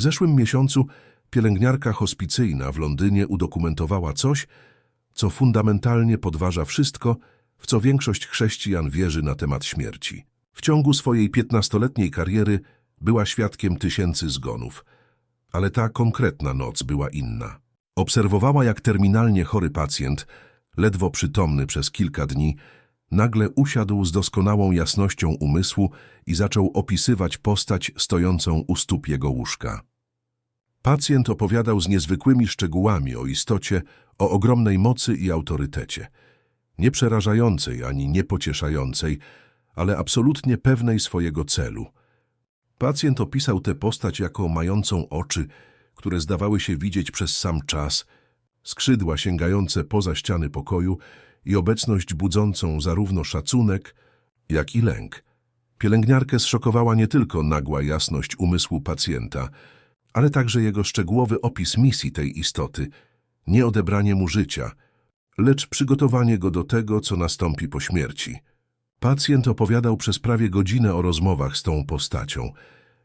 W zeszłym miesiącu pielęgniarka hospicyjna w Londynie udokumentowała coś, co fundamentalnie podważa wszystko, w co większość chrześcijan wierzy na temat śmierci. W ciągu swojej piętnastoletniej kariery była świadkiem tysięcy zgonów, ale ta konkretna noc była inna. Obserwowała, jak terminalnie chory pacjent, ledwo przytomny przez kilka dni, nagle usiadł z doskonałą jasnością umysłu i zaczął opisywać postać stojącą u stóp jego łóżka. Pacjent opowiadał z niezwykłymi szczegółami o istocie, o ogromnej mocy i autorytecie. Nie przerażającej ani niepocieszającej, ale absolutnie pewnej swojego celu. Pacjent opisał tę postać jako mającą oczy, które zdawały się widzieć przez sam czas, skrzydła sięgające poza ściany pokoju i obecność budzącą zarówno szacunek, jak i lęk. Pielęgniarkę zszokowała nie tylko nagła jasność umysłu pacjenta, ale także jego szczegółowy opis misji tej istoty, nie odebranie mu życia, lecz przygotowanie go do tego, co nastąpi po śmierci. Pacjent opowiadał przez prawie godzinę o rozmowach z tą postacią,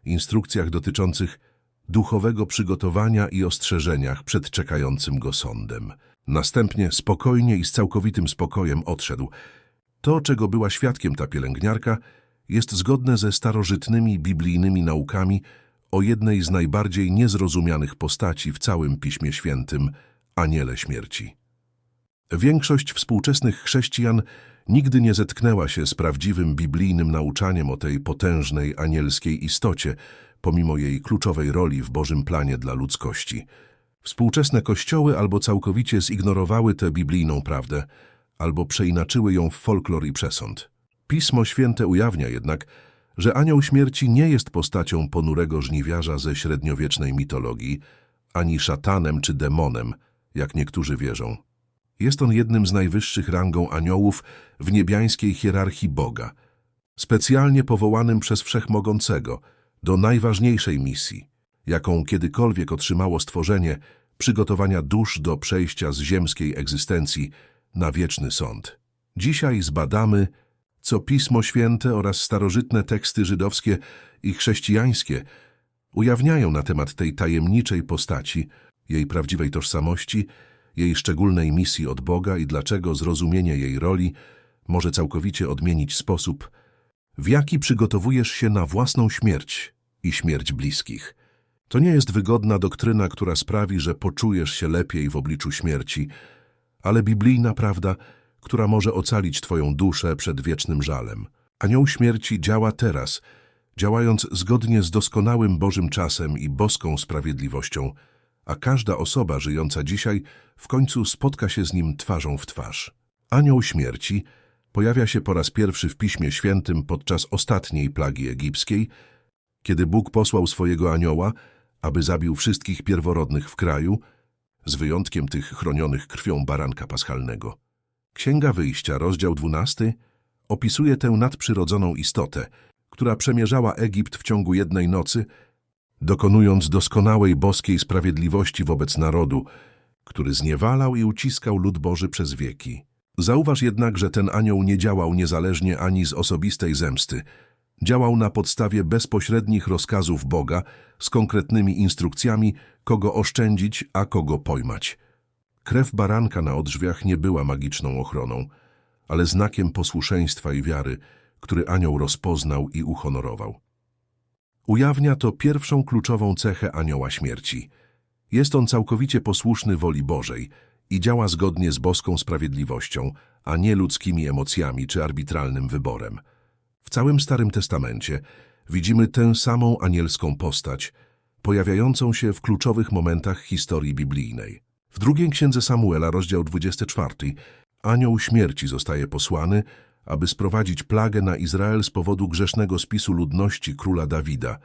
instrukcjach dotyczących duchowego przygotowania i ostrzeżeniach przed czekającym go sądem. Następnie spokojnie i z całkowitym spokojem odszedł. To, czego była świadkiem ta pielęgniarka, jest zgodne ze starożytnymi biblijnymi naukami o jednej z najbardziej niezrozumianych postaci w całym Piśmie Świętym, aniele śmierci. Większość współczesnych chrześcijan nigdy nie zetknęła się z prawdziwym biblijnym nauczaniem o tej potężnej anielskiej istocie, pomimo jej kluczowej roli w Bożym planie dla ludzkości. Współczesne kościoły albo całkowicie zignorowały tę biblijną prawdę, albo przeinaczyły ją w folklor i przesąd. Pismo Święte ujawnia jednak, że anioł śmierci nie jest postacią ponurego żniwiarza ze średniowiecznej mitologii, ani szatanem czy demonem, jak niektórzy wierzą. Jest on jednym z najwyższych rangą aniołów w niebiańskiej hierarchii Boga, specjalnie powołanym przez Wszechmogącego do najważniejszej misji, jaką kiedykolwiek otrzymało stworzenie przygotowania dusz do przejścia z ziemskiej egzystencji na wieczny sąd. Dzisiaj zbadamy, co Pismo Święte oraz starożytne teksty żydowskie i chrześcijańskie ujawniają na temat tej tajemniczej postaci, jej prawdziwej tożsamości, jej szczególnej misji od Boga i dlaczego zrozumienie jej roli może całkowicie odmienić sposób, w jaki przygotowujesz się na własną śmierć i śmierć bliskich. To nie jest wygodna doktryna, która sprawi, że poczujesz się lepiej w obliczu śmierci, ale biblijna prawda, która może ocalić Twoją duszę przed wiecznym żalem. Anioł śmierci działa teraz, działając zgodnie z doskonałym Bożym czasem i boską sprawiedliwością, a każda osoba żyjąca dzisiaj w końcu spotka się z nim twarzą w twarz. Anioł śmierci pojawia się po raz pierwszy w Piśmie Świętym podczas ostatniej plagi egipskiej, kiedy Bóg posłał swojego anioła, aby zabił wszystkich pierworodnych w kraju, z wyjątkiem tych chronionych krwią baranka paschalnego. Księga Wyjścia, rozdział 12, opisuje tę nadprzyrodzoną istotę, która przemierzała Egipt w ciągu jednej nocy, dokonując doskonałej boskiej sprawiedliwości wobec narodu, który zniewalał i uciskał lud Boży przez wieki. Zauważ jednak, że ten anioł nie działał niezależnie ani z osobistej zemsty. Działał na podstawie bezpośrednich rozkazów Boga z konkretnymi instrukcjami, kogo oszczędzić, a kogo pojmać. Krew baranka na odrzwiach nie była magiczną ochroną, ale znakiem posłuszeństwa i wiary, który anioł rozpoznał i uhonorował. Ujawnia to pierwszą kluczową cechę anioła śmierci. Jest on całkowicie posłuszny woli Bożej i działa zgodnie z boską sprawiedliwością, a nie ludzkimi emocjami czy arbitralnym wyborem. W całym Starym Testamencie widzimy tę samą anielską postać, pojawiającą się w kluczowych momentach historii biblijnej. W drugiej księdze Samuela, rozdział 24, anioł śmierci zostaje posłany, aby sprowadzić plagę na Izrael z powodu grzesznego spisu ludności króla Dawida.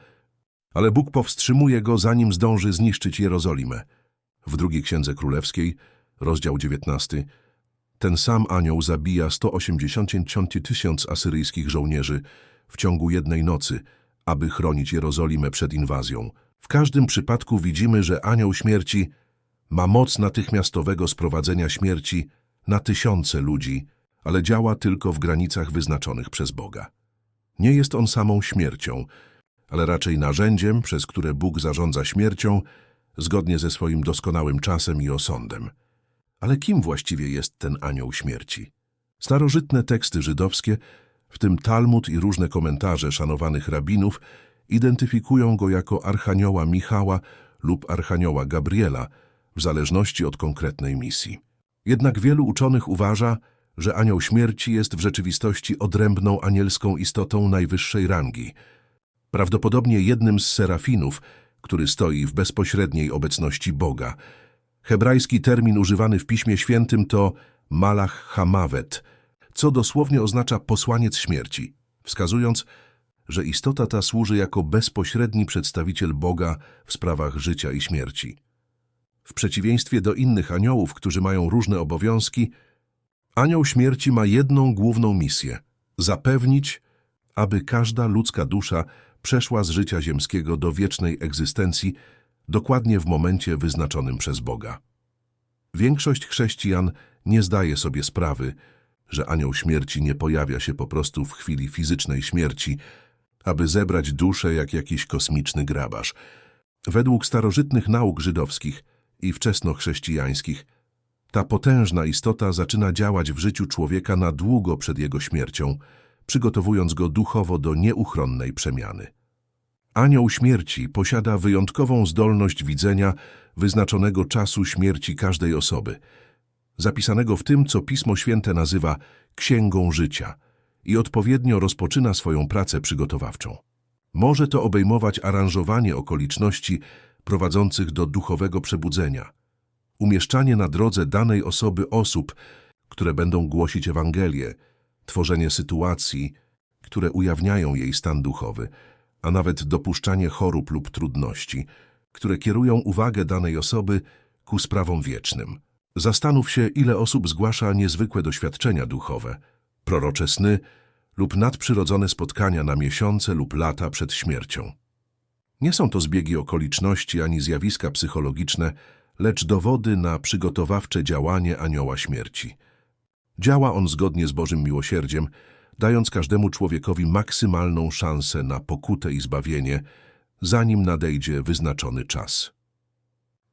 Ale Bóg powstrzymuje go, zanim zdąży zniszczyć Jerozolimę. W drugiej księdze królewskiej, rozdział 19, ten sam anioł zabija 180 tysiąc asyryjskich żołnierzy w ciągu jednej nocy, aby chronić Jerozolimę przed inwazją. W każdym przypadku widzimy, że anioł śmierci ma moc natychmiastowego sprowadzenia śmierci na tysiące ludzi, ale działa tylko w granicach wyznaczonych przez Boga. Nie jest on samą śmiercią, ale raczej narzędziem, przez które Bóg zarządza śmiercią, zgodnie ze swoim doskonałym czasem i osądem. Ale kim właściwie jest ten anioł śmierci? Starożytne teksty żydowskie, w tym Talmud i różne komentarze szanowanych rabinów, identyfikują go jako archanioła Michała lub archanioła Gabriela, w zależności od konkretnej misji. Jednak wielu uczonych uważa, że anioł śmierci jest w rzeczywistości odrębną anielską istotą najwyższej rangi, prawdopodobnie jednym z serafinów, który stoi w bezpośredniej obecności Boga. Hebrajski termin używany w Piśmie Świętym to malach hamavet, co dosłownie oznacza posłaniec śmierci, wskazując, że istota ta służy jako bezpośredni przedstawiciel Boga w sprawach życia i śmierci. W przeciwieństwie do innych aniołów, którzy mają różne obowiązki, anioł śmierci ma jedną główną misję – zapewnić, aby każda ludzka dusza przeszła z życia ziemskiego do wiecznej egzystencji dokładnie w momencie wyznaczonym przez Boga. Większość chrześcijan nie zdaje sobie sprawy, że anioł śmierci nie pojawia się po prostu w chwili fizycznej śmierci, aby zebrać duszę jak jakiś kosmiczny grabarz. Według starożytnych nauk żydowskich i wczesnochrześcijańskich, ta potężna istota zaczyna działać w życiu człowieka na długo przed jego śmiercią, przygotowując go duchowo do nieuchronnej przemiany. Anioł śmierci posiada wyjątkową zdolność widzenia wyznaczonego czasu śmierci każdej osoby, zapisanego w tym, co Pismo Święte nazywa księgą życia i odpowiednio rozpoczyna swoją pracę przygotowawczą. Może to obejmować aranżowanie okoliczności prowadzących do duchowego przebudzenia, umieszczanie na drodze danej osoby osób, które będą głosić Ewangelię, tworzenie sytuacji, które ujawniają jej stan duchowy, a nawet dopuszczanie chorób lub trudności, które kierują uwagę danej osoby ku sprawom wiecznym. Zastanów się, ile osób zgłasza niezwykłe doświadczenia duchowe, prorocze sny lub nadprzyrodzone spotkania na miesiące lub lata przed śmiercią. Nie są to zbiegi okoliczności ani zjawiska psychologiczne, lecz dowody na przygotowawcze działanie anioła śmierci. Działa on zgodnie z Bożym miłosierdziem, dając każdemu człowiekowi maksymalną szansę na pokutę i zbawienie, zanim nadejdzie wyznaczony czas.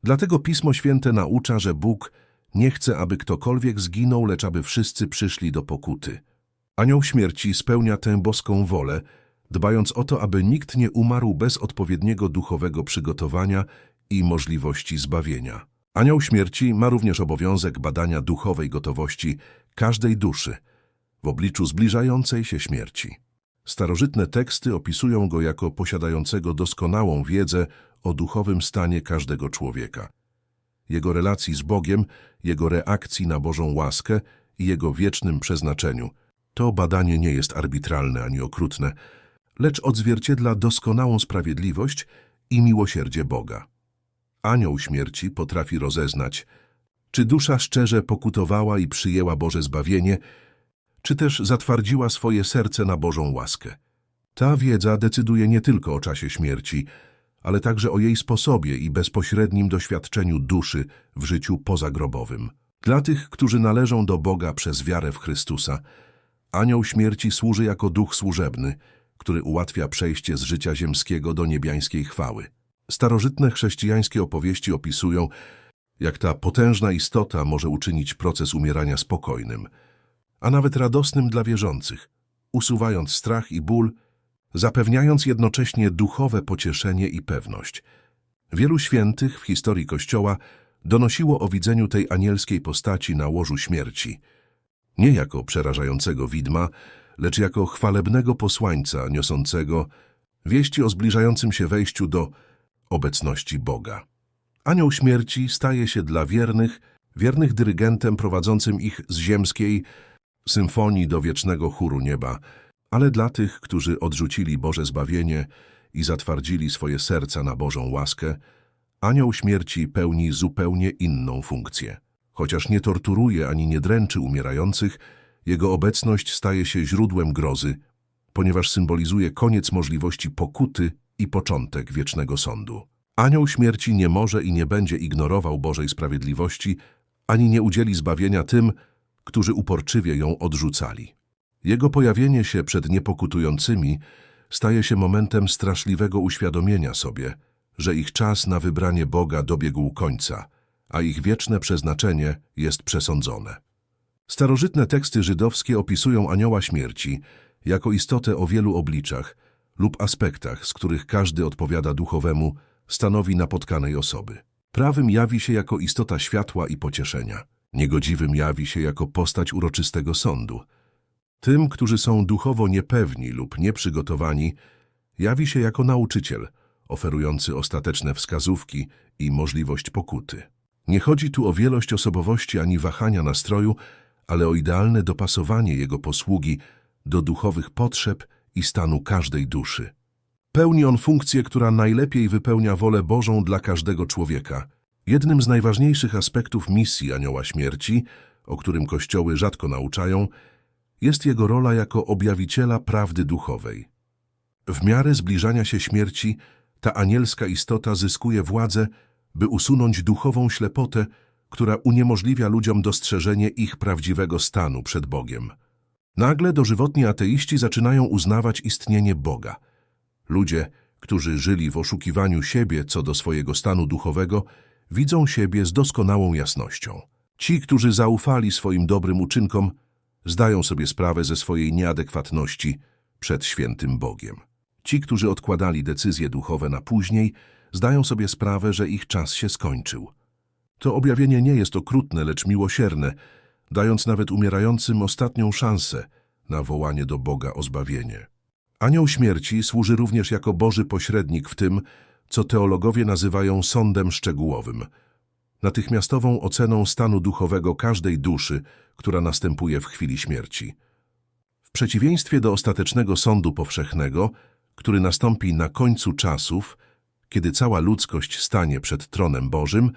Dlatego Pismo Święte naucza, że Bóg nie chce, aby ktokolwiek zginął, lecz aby wszyscy przyszli do pokuty. Anioł śmierci spełnia tę boską wolę, dbając o to, aby nikt nie umarł bez odpowiedniego duchowego przygotowania i możliwości zbawienia. Anioł śmierci ma również obowiązek badania duchowej gotowości każdej duszy w obliczu zbliżającej się śmierci. Starożytne teksty opisują go jako posiadającego doskonałą wiedzę o duchowym stanie każdego człowieka, jego relacji z Bogiem, jego reakcji na Bożą łaskę i jego wiecznym przeznaczeniu. To badanie nie jest arbitralne ani okrutne, lecz odzwierciedla doskonałą sprawiedliwość i miłosierdzie Boga. Anioł śmierci potrafi rozeznać, czy dusza szczerze pokutowała i przyjęła Boże zbawienie, czy też zatwardziła swoje serce na Bożą łaskę. Ta wiedza decyduje nie tylko o czasie śmierci, ale także o jej sposobie i bezpośrednim doświadczeniu duszy w życiu pozagrobowym. Dla tych, którzy należą do Boga przez wiarę w Chrystusa, anioł śmierci służy jako duch służebny, który ułatwia przejście z życia ziemskiego do niebiańskiej chwały. Starożytne chrześcijańskie opowieści opisują, jak ta potężna istota może uczynić proces umierania spokojnym, a nawet radosnym dla wierzących, usuwając strach i ból, zapewniając jednocześnie duchowe pocieszenie i pewność. Wielu świętych w historii Kościoła donosiło o widzeniu tej anielskiej postaci na łożu śmierci, nie jako przerażającego widma, lecz jako chwalebnego posłańca niosącego wieści o zbliżającym się wejściu do obecności Boga. Anioł śmierci staje się dla wiernych, wiernych dyrygentem prowadzącym ich z ziemskiej symfonii do wiecznego chóru nieba, ale dla tych, którzy odrzucili Boże zbawienie i zatwardzili swoje serca na Bożą łaskę, anioł śmierci pełni zupełnie inną funkcję. Chociaż nie torturuje ani nie dręczy umierających, jego obecność staje się źródłem grozy, ponieważ symbolizuje koniec możliwości pokuty i początek wiecznego sądu. Anioł śmierci nie może i nie będzie ignorował Bożej sprawiedliwości, ani nie udzieli zbawienia tym, którzy uporczywie ją odrzucali. Jego pojawienie się przed niepokutującymi staje się momentem straszliwego uświadomienia sobie, że ich czas na wybranie Boga dobiegł końca, a ich wieczne przeznaczenie jest przesądzone. Starożytne teksty żydowskie opisują anioła śmierci jako istotę o wielu obliczach lub aspektach, z których każdy odpowiada duchowemu stanowi napotkanej osoby. Prawym jawi się jako istota światła i pocieszenia. Niegodziwym jawi się jako postać uroczystego sądu. Tym, którzy są duchowo niepewni lub nieprzygotowani, jawi się jako nauczyciel, oferujący ostateczne wskazówki i możliwość pokuty. Nie chodzi tu o wielość osobowości ani wahania nastroju, ale o idealne dopasowanie jego posługi do duchowych potrzeb i stanu każdej duszy. Pełni on funkcję, która najlepiej wypełnia wolę Bożą dla każdego człowieka. Jednym z najważniejszych aspektów misji Anioła Śmierci, o którym kościoły rzadko nauczają, jest jego rola jako objawiciela prawdy duchowej. W miarę zbliżania się śmierci, ta anielska istota zyskuje władzę, by usunąć duchową ślepotę, która uniemożliwia ludziom dostrzeżenie ich prawdziwego stanu przed Bogiem. Nagle dożywotni ateiści zaczynają uznawać istnienie Boga. Ludzie, którzy żyli w oszukiwaniu siebie co do swojego stanu duchowego, widzą siebie z doskonałą jasnością. Ci, którzy zaufali swoim dobrym uczynkom, zdają sobie sprawę ze swojej nieadekwatności przed świętym Bogiem. Ci, którzy odkładali decyzje duchowe na później, zdają sobie sprawę, że ich czas się skończył. To objawienie nie jest okrutne, lecz miłosierne, dając nawet umierającym ostatnią szansę na wołanie do Boga o zbawienie. Anioł śmierci służy również jako Boży pośrednik w tym, co teologowie nazywają sądem szczegółowym, natychmiastową oceną stanu duchowego każdej duszy, która następuje w chwili śmierci. W przeciwieństwie do ostatecznego sądu powszechnego, który nastąpi na końcu czasów, kiedy cała ludzkość stanie przed tronem Bożym,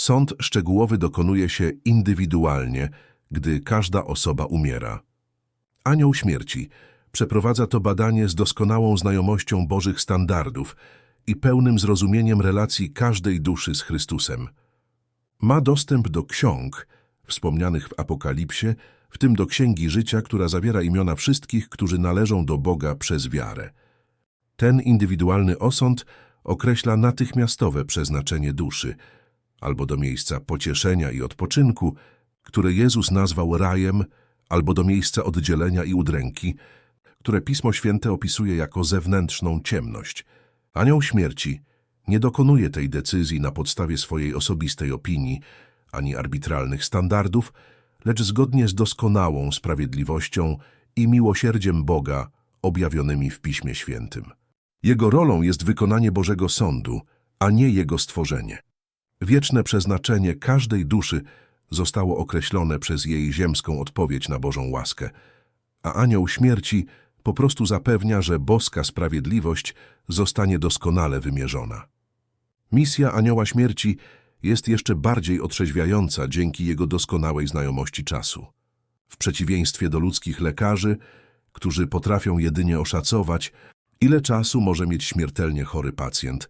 sąd szczegółowy dokonuje się indywidualnie, gdy każda osoba umiera. Anioł śmierci przeprowadza to badanie z doskonałą znajomością Bożych standardów i pełnym zrozumieniem relacji każdej duszy z Chrystusem. Ma dostęp do ksiąg wspomnianych w Apokalipsie, w tym do Księgi Życia, która zawiera imiona wszystkich, którzy należą do Boga przez wiarę. Ten indywidualny osąd określa natychmiastowe przeznaczenie duszy, albo do miejsca pocieszenia i odpoczynku, które Jezus nazwał rajem, albo do miejsca oddzielenia i udręki, które Pismo Święte opisuje jako zewnętrzną ciemność. Anioł śmierci nie dokonuje tej decyzji na podstawie swojej osobistej opinii ani arbitralnych standardów, lecz zgodnie z doskonałą sprawiedliwością i miłosierdziem Boga objawionymi w Piśmie Świętym. Jego rolą jest wykonanie Bożego Sądu, a nie Jego stworzenie. Wieczne przeznaczenie każdej duszy zostało określone przez jej ziemską odpowiedź na Bożą łaskę, a anioł śmierci po prostu zapewnia, że boska sprawiedliwość zostanie doskonale wymierzona. Misja anioła śmierci jest jeszcze bardziej otrzeźwiająca dzięki jego doskonałej znajomości czasu. W przeciwieństwie do ludzkich lekarzy, którzy potrafią jedynie oszacować, ile czasu może mieć śmiertelnie chory pacjent,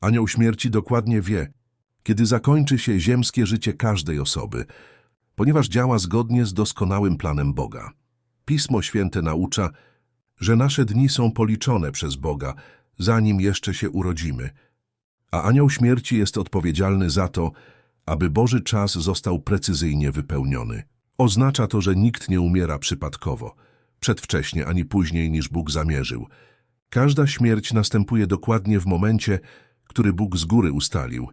anioł śmierci dokładnie wie, kiedy zakończy się ziemskie życie każdej osoby, ponieważ działa zgodnie z doskonałym planem Boga. Pismo Święte naucza, że nasze dni są policzone przez Boga, zanim jeszcze się urodzimy, a anioł śmierci jest odpowiedzialny za to, aby Boży czas został precyzyjnie wypełniony. Oznacza to, że nikt nie umiera przypadkowo, przedwcześnie ani później niż Bóg zamierzył. Każda śmierć następuje dokładnie w momencie, który Bóg z góry ustalił,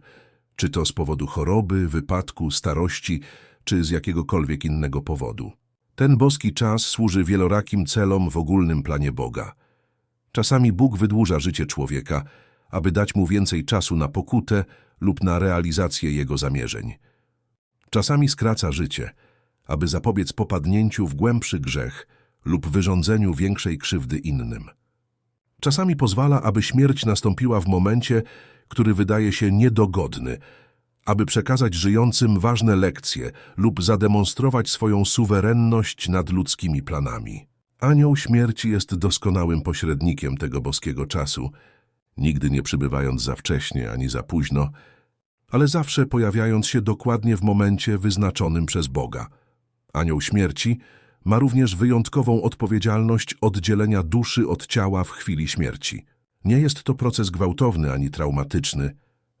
czy to z powodu choroby, wypadku, starości, czy z jakiegokolwiek innego powodu. Ten boski czas służy wielorakim celom w ogólnym planie Boga. Czasami Bóg wydłuża życie człowieka, aby dać mu więcej czasu na pokutę lub na realizację jego zamierzeń. Czasami skraca życie, aby zapobiec popadnięciu w głębszy grzech lub wyrządzeniu większej krzywdy innym. Czasami pozwala, aby śmierć nastąpiła w momencie, który wydaje się niedogodny, aby przekazać żyjącym ważne lekcje lub zademonstrować swoją suwerenność nad ludzkimi planami. Anioł śmierci jest doskonałym pośrednikiem tego boskiego czasu, nigdy nie przybywając za wcześnie ani za późno, ale zawsze pojawiając się dokładnie w momencie wyznaczonym przez Boga. Anioł śmierci ma również wyjątkową odpowiedzialność oddzielenia duszy od ciała w chwili śmierci. Nie jest to proces gwałtowny ani traumatyczny,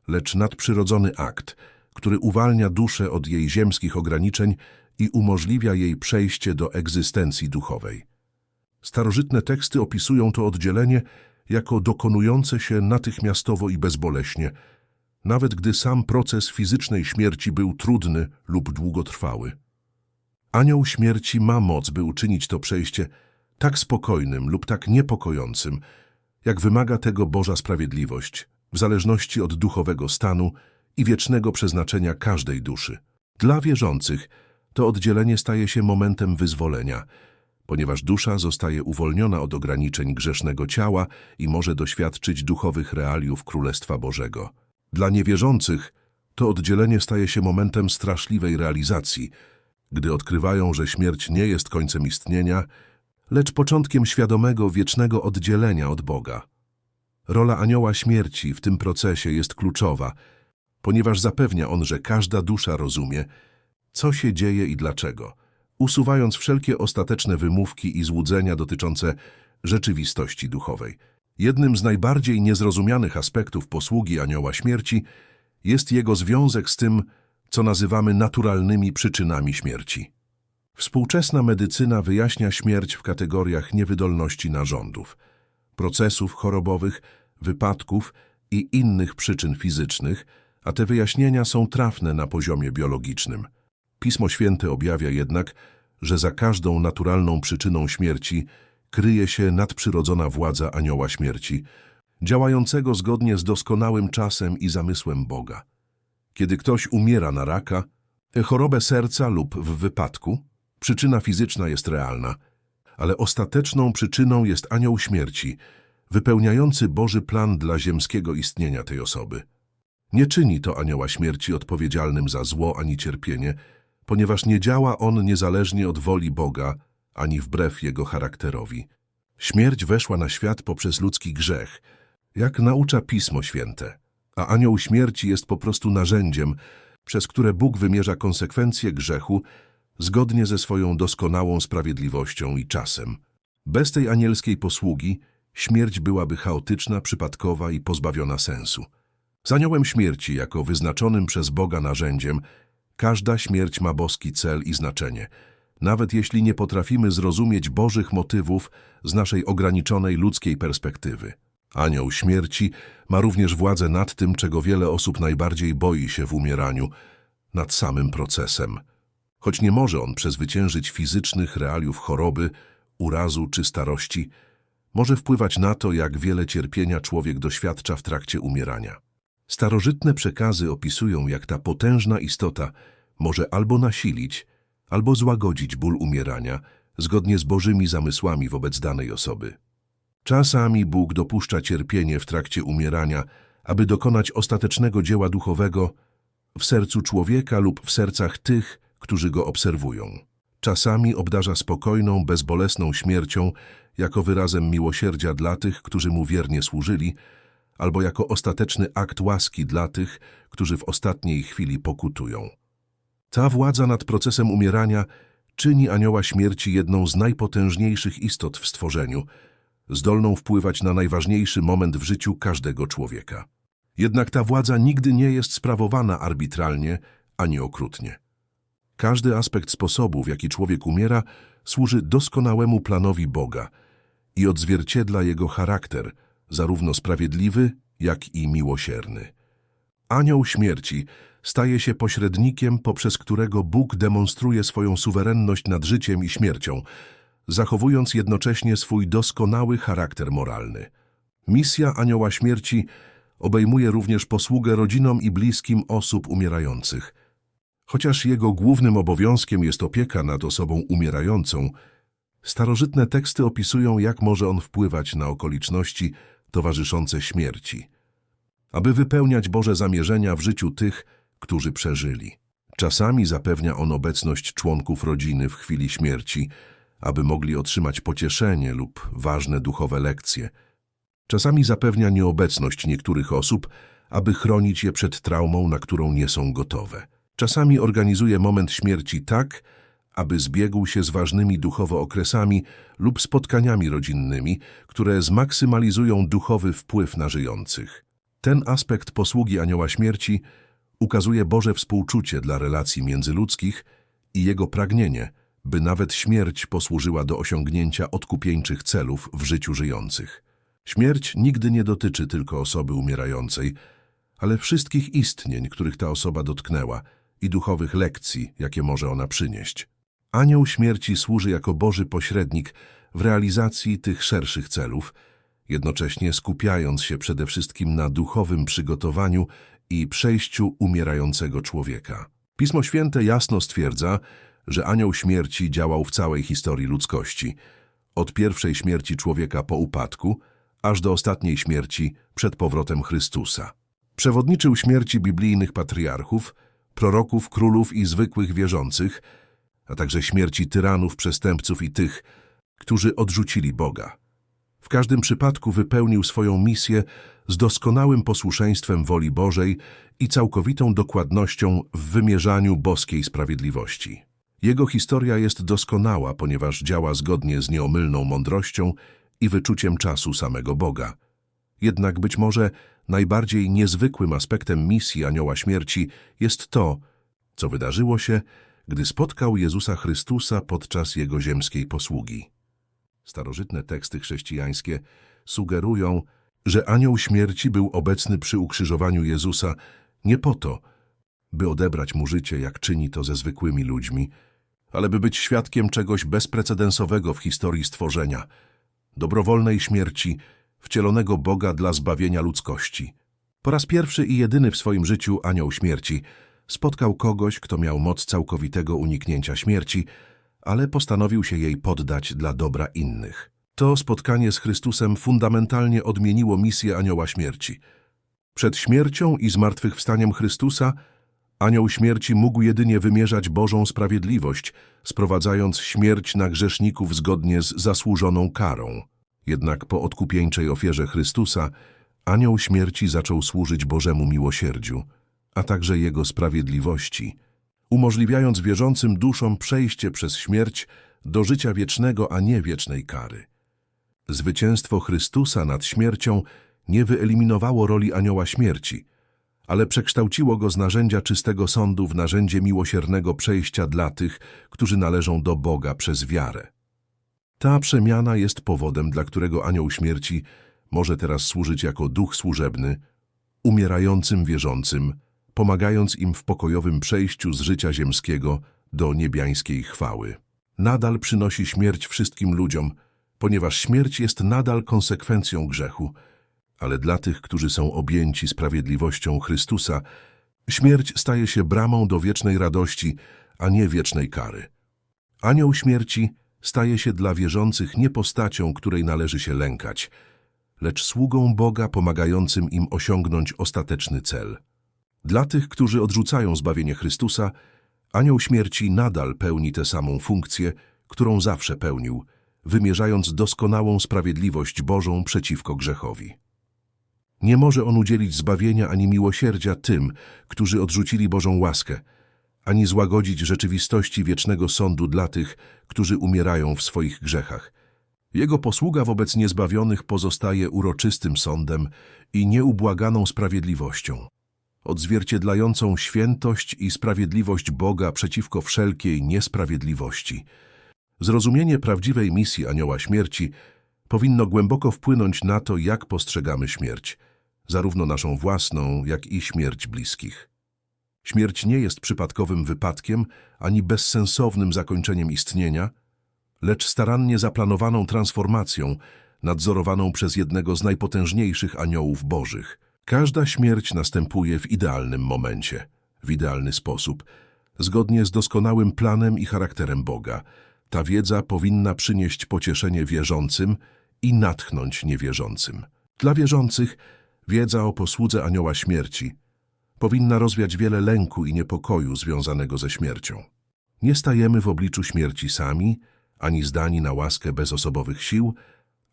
lecz nadprzyrodzony akt, który uwalnia duszę od jej ziemskich ograniczeń i umożliwia jej przejście do egzystencji duchowej. Starożytne teksty opisują to oddzielenie jako dokonujące się natychmiastowo i bezboleśnie, nawet gdy sam proces fizycznej śmierci był trudny lub długotrwały. Anioł śmierci ma moc, by uczynić to przejście tak spokojnym lub tak niepokojącym, jak wymaga tego Boża sprawiedliwość, w zależności od duchowego stanu i wiecznego przeznaczenia każdej duszy. Dla wierzących to oddzielenie staje się momentem wyzwolenia, ponieważ dusza zostaje uwolniona od ograniczeń grzesznego ciała i może doświadczyć duchowych realiów Królestwa Bożego. Dla niewierzących to oddzielenie staje się momentem straszliwej realizacji, gdy odkrywają, że śmierć nie jest końcem istnienia, lecz początkiem świadomego, wiecznego oddzielenia od Boga. Rola anioła śmierci w tym procesie jest kluczowa, ponieważ zapewnia on, że każda dusza rozumie, co się dzieje i dlaczego, usuwając wszelkie ostateczne wymówki i złudzenia dotyczące rzeczywistości duchowej. Jednym z najbardziej niezrozumianych aspektów posługi anioła śmierci jest jego związek z tym, co nazywamy naturalnymi przyczynami śmierci. Współczesna medycyna wyjaśnia śmierć w kategoriach niewydolności narządów, procesów chorobowych, wypadków i innych przyczyn fizycznych, a te wyjaśnienia są trafne na poziomie biologicznym. Pismo Święte objawia jednak, że za każdą naturalną przyczyną śmierci kryje się nadprzyrodzona władza anioła śmierci, działającego zgodnie z doskonałym czasem i zamysłem Boga. Kiedy ktoś umiera na raka, chorobę serca lub w wypadku, przyczyna fizyczna jest realna, ale ostateczną przyczyną jest anioł śmierci, wypełniający Boży plan dla ziemskiego istnienia tej osoby. Nie czyni to anioła śmierci odpowiedzialnym za zło ani cierpienie, ponieważ nie działa on niezależnie od woli Boga, ani wbrew jego charakterowi. Śmierć weszła na świat poprzez ludzki grzech, jak naucza Pismo Święte, a anioł śmierci jest po prostu narzędziem, przez które Bóg wymierza konsekwencje grzechu zgodnie ze swoją doskonałą sprawiedliwością i czasem. Bez tej anielskiej posługi śmierć byłaby chaotyczna, przypadkowa i pozbawiona sensu. Z aniołem śmierci, jako wyznaczonym przez Boga narzędziem, każda śmierć ma boski cel i znaczenie, nawet jeśli nie potrafimy zrozumieć Bożych motywów z naszej ograniczonej ludzkiej perspektywy. Anioł śmierci ma również władzę nad tym, czego wiele osób najbardziej boi się w umieraniu, nad samym procesem. Choć nie może on przezwyciężyć fizycznych realiów choroby, urazu czy starości, może wpływać na to, jak wiele cierpienia człowiek doświadcza w trakcie umierania. Starożytne przekazy opisują, jak ta potężna istota może albo nasilić, albo złagodzić ból umierania, zgodnie z Bożymi zamysłami wobec danej osoby. Czasami Bóg dopuszcza cierpienie w trakcie umierania, aby dokonać ostatecznego dzieła duchowego w sercu człowieka lub w sercach tych, którzy go obserwują. Czasami obdarza spokojną, bezbolesną śmiercią jako wyrazem miłosierdzia dla tych, którzy mu wiernie służyli, albo jako ostateczny akt łaski dla tych, którzy w ostatniej chwili pokutują. Ta władza nad procesem umierania czyni anioła śmierci jedną z najpotężniejszych istot w stworzeniu, zdolną wpływać na najważniejszy moment w życiu każdego człowieka. Jednak ta władza nigdy nie jest sprawowana arbitralnie ani okrutnie. Każdy aspekt sposobu, w jaki człowiek umiera, służy doskonałemu planowi Boga i odzwierciedla jego charakter, zarówno sprawiedliwy, jak i miłosierny. Anioł śmierci staje się pośrednikiem, poprzez którego Bóg demonstruje swoją suwerenność nad życiem i śmiercią, zachowując jednocześnie swój doskonały charakter moralny. Misja Anioła Śmierci obejmuje również posługę rodzinom i bliskim osób umierających. Chociaż jego głównym obowiązkiem jest opieka nad osobą umierającą, starożytne teksty opisują, jak może on wpływać na okoliczności towarzyszące śmierci, aby wypełniać Boże zamierzenia w życiu tych, którzy przeżyli. Czasami zapewnia on obecność członków rodziny w chwili śmierci, aby mogli otrzymać pocieszenie lub ważne duchowe lekcje. Czasami zapewnia nieobecność niektórych osób, aby chronić je przed traumą, na którą nie są gotowe. Czasami organizuje moment śmierci tak, aby zbiegł się z ważnymi duchowo okresami lub spotkaniami rodzinnymi, które zmaksymalizują duchowy wpływ na żyjących. Ten aspekt posługi Anioła Śmierci ukazuje Boże współczucie dla relacji międzyludzkich i jego pragnienie, by nawet śmierć posłużyła do osiągnięcia odkupieńczych celów w życiu żyjących. Śmierć nigdy nie dotyczy tylko osoby umierającej, ale wszystkich istnień, których ta osoba dotknęła i duchowych lekcji, jakie może ona przynieść. Anioł śmierci służy jako Boży pośrednik w realizacji tych szerszych celów, jednocześnie skupiając się przede wszystkim na duchowym przygotowaniu i przejściu umierającego człowieka. Pismo Święte jasno stwierdza, że anioł śmierci działał w całej historii ludzkości, od pierwszej śmierci człowieka po upadku, aż do ostatniej śmierci przed powrotem Chrystusa. Przewodniczył śmierci biblijnych patriarchów, proroków, królów i zwykłych wierzących, a także śmierci tyranów, przestępców i tych, którzy odrzucili Boga. W każdym przypadku wypełnił swoją misję z doskonałym posłuszeństwem woli Bożej i całkowitą dokładnością w wymierzaniu boskiej sprawiedliwości. Jego historia jest doskonała, ponieważ działa zgodnie z nieomylną mądrością i wyczuciem czasu samego Boga. Jednak być może najbardziej niezwykłym aspektem misji Anioła Śmierci jest to, co wydarzyło się, gdy spotkał Jezusa Chrystusa podczas Jego ziemskiej posługi. Starożytne teksty chrześcijańskie sugerują, że Anioł Śmierci był obecny przy ukrzyżowaniu Jezusa nie po to, by odebrać mu życie, jak czyni to ze zwykłymi ludźmi, ale by być świadkiem czegoś bezprecedensowego w historii stworzenia, dobrowolnej śmierci wcielonego Boga dla zbawienia ludzkości. Po raz pierwszy i jedyny w swoim życiu anioł śmierci spotkał kogoś, kto miał moc całkowitego uniknięcia śmierci, ale postanowił się jej poddać dla dobra innych. To spotkanie z Chrystusem fundamentalnie odmieniło misję anioła śmierci. Przed śmiercią i zmartwychwstaniem Chrystusa Anioł śmierci mógł jedynie wymierzać Bożą sprawiedliwość, sprowadzając śmierć na grzeszników zgodnie z zasłużoną karą. Jednak po odkupieńczej ofierze Chrystusa anioł śmierci zaczął służyć Bożemu miłosierdziu, a także Jego sprawiedliwości, umożliwiając wierzącym duszom przejście przez śmierć do życia wiecznego, a nie wiecznej kary. Zwycięstwo Chrystusa nad śmiercią nie wyeliminowało roli anioła śmierci – ale przekształciło go z narzędzia czystego sądu w narzędzie miłosiernego przejścia dla tych, którzy należą do Boga przez wiarę. Ta przemiana jest powodem, dla którego anioł śmierci może teraz służyć jako duch służebny, umierającym wierzącym, pomagając im w pokojowym przejściu z życia ziemskiego do niebiańskiej chwały. Nadal przynosi śmierć wszystkim ludziom, ponieważ śmierć jest nadal konsekwencją grzechu, ale dla tych, którzy są objęci sprawiedliwością Chrystusa, śmierć staje się bramą do wiecznej radości, a nie wiecznej kary. Anioł śmierci staje się dla wierzących nie postacią, której należy się lękać, lecz sługą Boga pomagającym im osiągnąć ostateczny cel. Dla tych, którzy odrzucają zbawienie Chrystusa, anioł śmierci nadal pełni tę samą funkcję, którą zawsze pełnił, wymierzając doskonałą sprawiedliwość Bożą przeciwko grzechowi. Nie może on udzielić zbawienia ani miłosierdzia tym, którzy odrzucili Bożą łaskę, ani złagodzić rzeczywistości wiecznego sądu dla tych, którzy umierają w swoich grzechach. Jego posługa wobec niezbawionych pozostaje uroczystym sądem i nieubłaganą sprawiedliwością, odzwierciedlającą świętość i sprawiedliwość Boga przeciwko wszelkiej niesprawiedliwości. Zrozumienie prawdziwej misji Anioła Śmierci powinno głęboko wpłynąć na to, jak postrzegamy śmierć, zarówno naszą własną, jak i śmierć bliskich. Śmierć nie jest przypadkowym wypadkiem ani bezsensownym zakończeniem istnienia, lecz starannie zaplanowaną transformacją, nadzorowaną przez jednego z najpotężniejszych aniołów bożych. Każda śmierć następuje w idealnym momencie, w idealny sposób, zgodnie z doskonałym planem i charakterem Boga. Ta wiedza powinna przynieść pocieszenie wierzącym i natchnąć niewierzącym. Dla wierzących wiedza o posłudze anioła śmierci powinna rozwiać wiele lęku i niepokoju związanego ze śmiercią. Nie stajemy w obliczu śmierci sami, ani zdani na łaskę bezosobowych sił,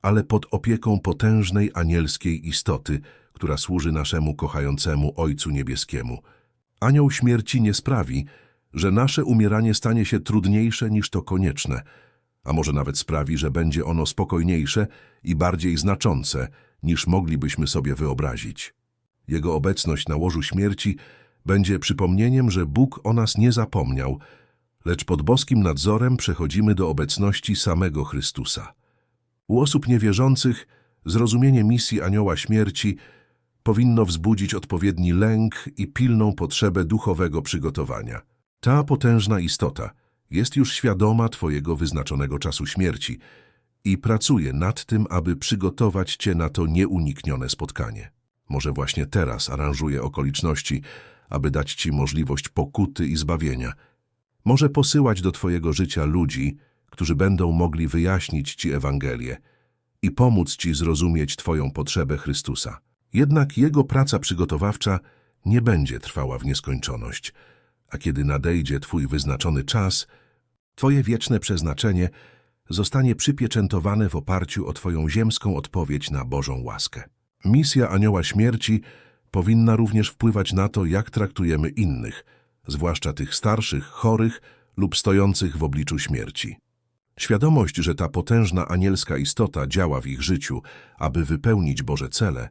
ale pod opieką potężnej anielskiej istoty, która służy naszemu kochającemu Ojcu Niebieskiemu. Anioł śmierci nie sprawi, że nasze umieranie stanie się trudniejsze niż to konieczne, a może nawet sprawi, że będzie ono spokojniejsze i bardziej znaczące, niż moglibyśmy sobie wyobrazić. Jego obecność na łożu śmierci będzie przypomnieniem, że Bóg o nas nie zapomniał, lecz pod boskim nadzorem przechodzimy do obecności samego Chrystusa. U osób niewierzących zrozumienie misji anioła śmierci powinno wzbudzić odpowiedni lęk i pilną potrzebę duchowego przygotowania. Ta potężna istota jest już świadoma Twojego wyznaczonego czasu śmierci i pracuje nad tym, aby przygotować Cię na to nieuniknione spotkanie. Może właśnie teraz aranżuje okoliczności, aby dać Ci możliwość pokuty i zbawienia. Może posyłać do Twojego życia ludzi, którzy będą mogli wyjaśnić Ci Ewangelię i pomóc Ci zrozumieć Twoją potrzebę Chrystusa. Jednak Jego praca przygotowawcza nie będzie trwała w nieskończoność, a kiedy nadejdzie Twój wyznaczony czas, Twoje wieczne przeznaczenie zostanie przypieczętowane w oparciu o Twoją ziemską odpowiedź na Bożą łaskę. Misja Anioła Śmierci powinna również wpływać na to, jak traktujemy innych, zwłaszcza tych starszych, chorych lub stojących w obliczu śmierci. Świadomość, że ta potężna anielska istota działa w ich życiu, aby wypełnić Boże cele,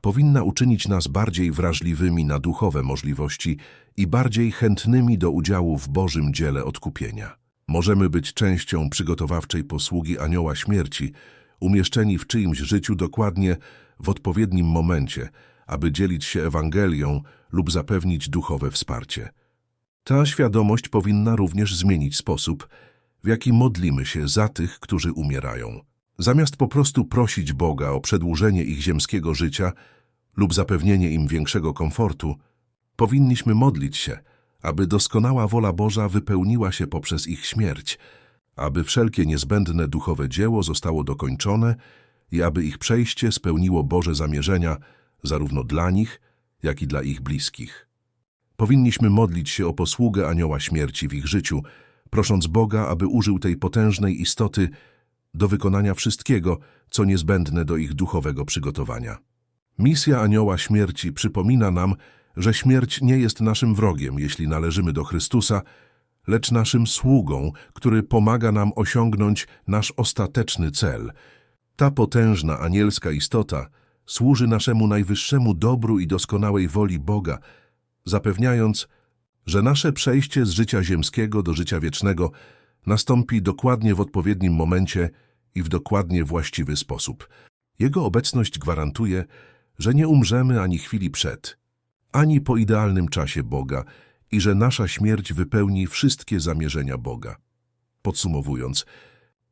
powinna uczynić nas bardziej wrażliwymi na duchowe możliwości i bardziej chętnymi do udziału w Bożym dziele odkupienia. Możemy być częścią przygotowawczej posługi Anioła Śmierci, umieszczeni w czyimś życiu dokładnie w odpowiednim momencie, aby dzielić się Ewangelią lub zapewnić duchowe wsparcie. Ta świadomość powinna również zmienić sposób, w jaki modlimy się za tych, którzy umierają. Zamiast po prostu prosić Boga o przedłużenie ich ziemskiego życia lub zapewnienie im większego komfortu, powinniśmy modlić się, aby doskonała wola Boża wypełniła się poprzez ich śmierć, aby wszelkie niezbędne duchowe dzieło zostało dokończone i aby ich przejście spełniło Boże zamierzenia zarówno dla nich, jak i dla ich bliskich. Powinniśmy modlić się o posługę anioła śmierci w ich życiu, prosząc Boga, aby użył tej potężnej istoty do wykonania wszystkiego, co niezbędne do ich duchowego przygotowania. Misja anioła śmierci przypomina nam, że śmierć nie jest naszym wrogiem, jeśli należymy do Chrystusa, lecz naszym sługą, który pomaga nam osiągnąć nasz ostateczny cel. Ta potężna anielska istota służy naszemu najwyższemu dobru i doskonałej woli Boga, zapewniając, że nasze przejście z życia ziemskiego do życia wiecznego nastąpi dokładnie w odpowiednim momencie i w dokładnie właściwy sposób. Jego obecność gwarantuje, że nie umrzemy ani chwili przed, ani po idealnym czasie Boga i że nasza śmierć wypełni wszystkie zamierzenia Boga. Podsumowując,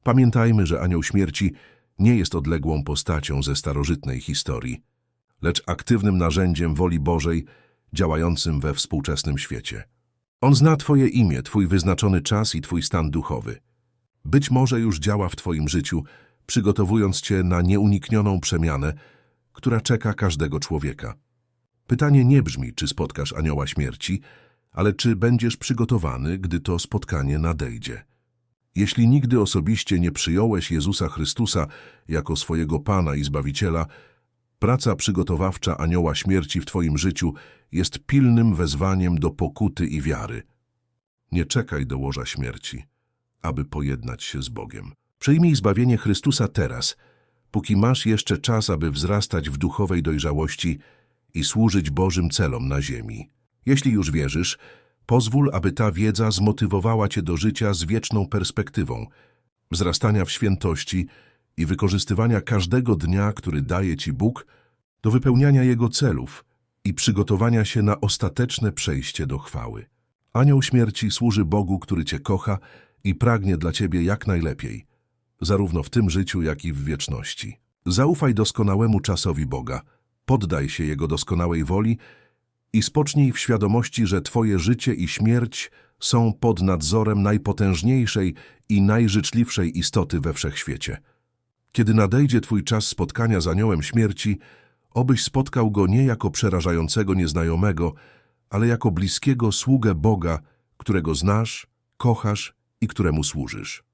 pamiętajmy, że anioł śmierci nie jest odległą postacią ze starożytnej historii, lecz aktywnym narzędziem woli Bożej działającym we współczesnym świecie. On zna Twoje imię, Twój wyznaczony czas i Twój stan duchowy. Być może już działa w Twoim życiu, przygotowując Cię na nieuniknioną przemianę, która czeka każdego człowieka. Pytanie nie brzmi, czy spotkasz anioła śmierci, ale czy będziesz przygotowany, gdy to spotkanie nadejdzie. Jeśli nigdy osobiście nie przyjąłeś Jezusa Chrystusa jako swojego Pana i Zbawiciela, praca przygotowawcza anioła śmierci w Twoim życiu jest pilnym wezwaniem do pokuty i wiary. Nie czekaj do łoża śmierci, aby pojednać się z Bogiem. Przyjmij zbawienie Chrystusa teraz, póki masz jeszcze czas, aby wzrastać w duchowej dojrzałości i służyć Bożym celom na ziemi. Jeśli już wierzysz, pozwól, aby ta wiedza zmotywowała Cię do życia z wieczną perspektywą, wzrastania w świętości i wykorzystywania każdego dnia, który daje Ci Bóg, do wypełniania Jego celów i przygotowania się na ostateczne przejście do chwały. Anioł śmierci służy Bogu, który Cię kocha i pragnie dla Ciebie jak najlepiej, zarówno w tym życiu, jak i w wieczności. Zaufaj doskonałemu czasowi Boga, poddaj się Jego doskonałej woli i spocznij w świadomości, że Twoje życie i śmierć są pod nadzorem najpotężniejszej i najżyczliwszej istoty we wszechświecie. Kiedy nadejdzie Twój czas spotkania z aniołem śmierci, obyś spotkał go nie jako przerażającego nieznajomego, ale jako bliskiego sługę Boga, którego znasz, kochasz i któremu służysz.